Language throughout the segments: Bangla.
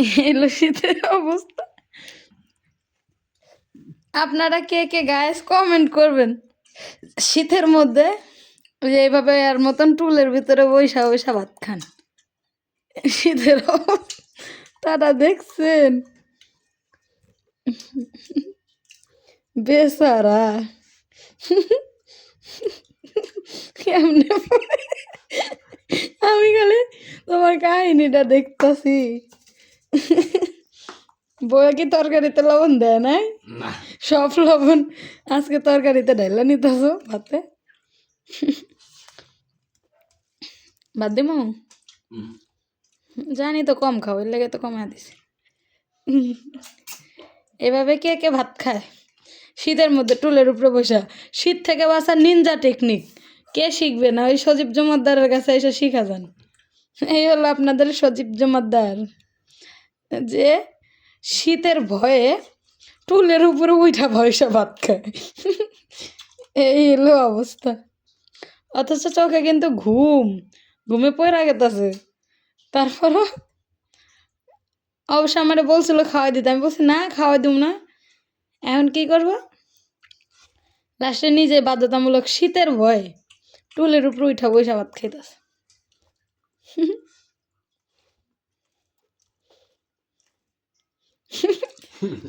এলো শীতের অবস্থা। আপনারা কে কে গায়েস কমেন্ট করবেন? শীতের মধ্যে এইভাবে আর মতন টুলের ভিতরে বৈশা বৈশা ভাত খান। শীতের তারা দেখছেন। বেসারা কেমনে আমি খালি তোমার কাহিনীটা দেখতাছি। বইয়া কি তরকারিতে লবণ দেয় নাই? সব লবণ আজকে তরকারিতে ঢাইলা নিতেছ ভাতে? বাদ দিমু? হুম। জানি তো কম খাও এর লেগে তো কমা দিছি। এভাবে কে কে ভাত খায়? শীতের মধ্যে টুলের উপরে বসা। শীত থেকে বাঁচার নিনজা টেকনিক কে শিখবে না? ওই সজীব জমাদ্দারের কাছে এসে শিখা যান। এই হলো আপনাদের সজীব জমাদ্দার। যে শীতের ভয়ে টুলের উপরে উঠা বয়সা ভাত খায়। এই হলো অবস্থা। অথচ চোখে কিন্তু ঘুম, ঘুমে পড়ে গেতেছে। তারপরও অবশ্য আমার বলছিল খাওয়াই দিতে, আমি বলছি, না, খাওয়াই দিব না। এখন কি করব? লাস্টে নিজে বাধ্যতামূলক শীতের ভয় টুলের উপরে উঠা বৈশা ভাত খাইতেছে।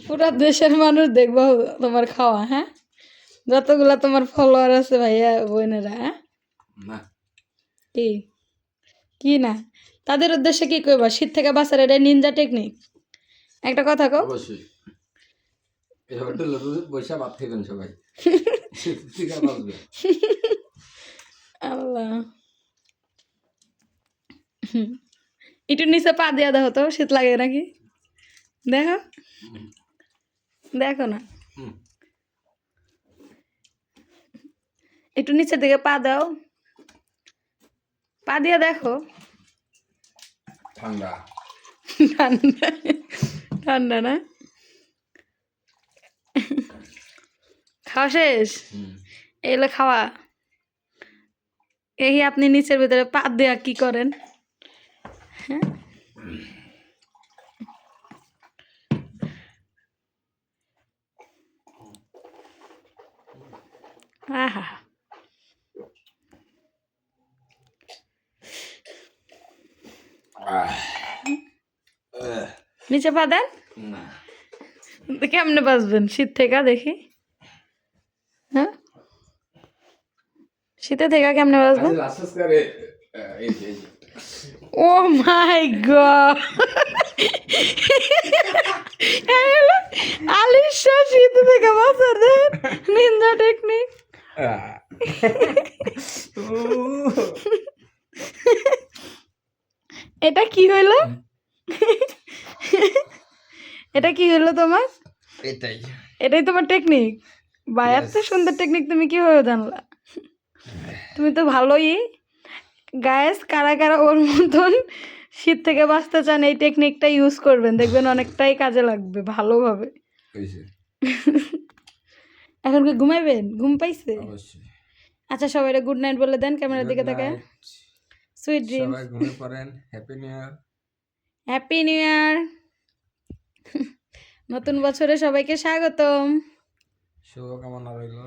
পুরা দেশের মানুষ দেখব তোমার খাওয়া হ্যাঁ? যতগুলা তোমার ফলোয়ার আছে ভাইয়া বোনেরা হ্যাঁ? কি? কি না? তাদের উদ্দেশ্যে কি কইবা? শীত থেকে বাঁচার এটা নিনজা টেকনিক একটা কথা অবশ্যই। বৈশা ভাত খাইবেন সবাই। আল্লাহ। একটু নিচে পা দিয়া দেখো তো শীত লাগে নাকি? দেখো। দেখো না। একটু নিচের দিকে পা দাও। পা দিয়ে দেখো। ঠান্ডা। ঠান্ডা। ঠান্ডা না? খাওয়া শেষ। এগুলো খাওয়া। এই আপনি নিচের ভিতরে পা দেয়া কি করেন? হ্যাঁ? আহ। নিচে পা দেন। কেমনে বাঁচবেন? শীত থেকে দেখি। হ্যাঁ? শীতে থেকে কেমনে বাঁচবেন? আচ্ছা, এই যে। ও মাই গড। আলিশা শীত থেকে বাঁচাদের নিন্দা টেকনিক। এটা কি হইল? এটা কি হইল তোমার? এটাই। এটাই তোমার টেকনিক বা এত সুন্দর টেকনিক তুমি কীভাবে জানলা? তুমি তো ভালোই। গায়েস কারা কারা ওর মতন শীত থেকে বাঁচতে চান এই টেকনিকটা ইউজ করবেন। দেখবেন অনেকটাই কাজে লাগবে ভালোভাবে। এখন কি ঘুমাইবেন? ঘুম পাইছে? আচ্ছা সবাই গুড নাইট বলে দেন ক্যামেরার দিকে Good তাকে night. সুইট ড্রিম সবাই ঘুমিয়ে পড়েন। Happy new year happy new year নতুন বছরে সবাইকে স্বাগতম। শুভকামনা রইল।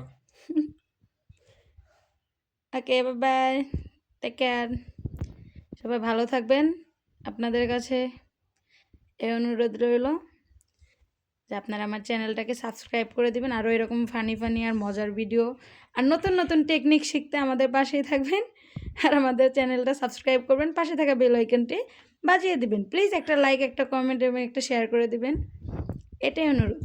ওকে বাই টেক কেয়ার সবাই ভালো থাকবেন। আপনাদের কাছে এই অনুরোধ রইল। যে আপনারা আমার চ্যানেলটাকে সাবস্ক্রাইব করে দিবেন, আরও এরকম ফানি ফানি আর মজার ভিডিও আর নতুন নতুন টেকনিক শিখতে আমাদের পাশেই থাকবেন। আর আমাদের চ্যানেলটা সাবস্ক্রাইব করবেন, পাশে থাকা বেল আইকনটি বাজিয়ে দিবেন। প্লিজ একটা লাইক একটা কমেন্ট এবং একটা শেয়ার করে দিবেন। এটাই অনুরোধ।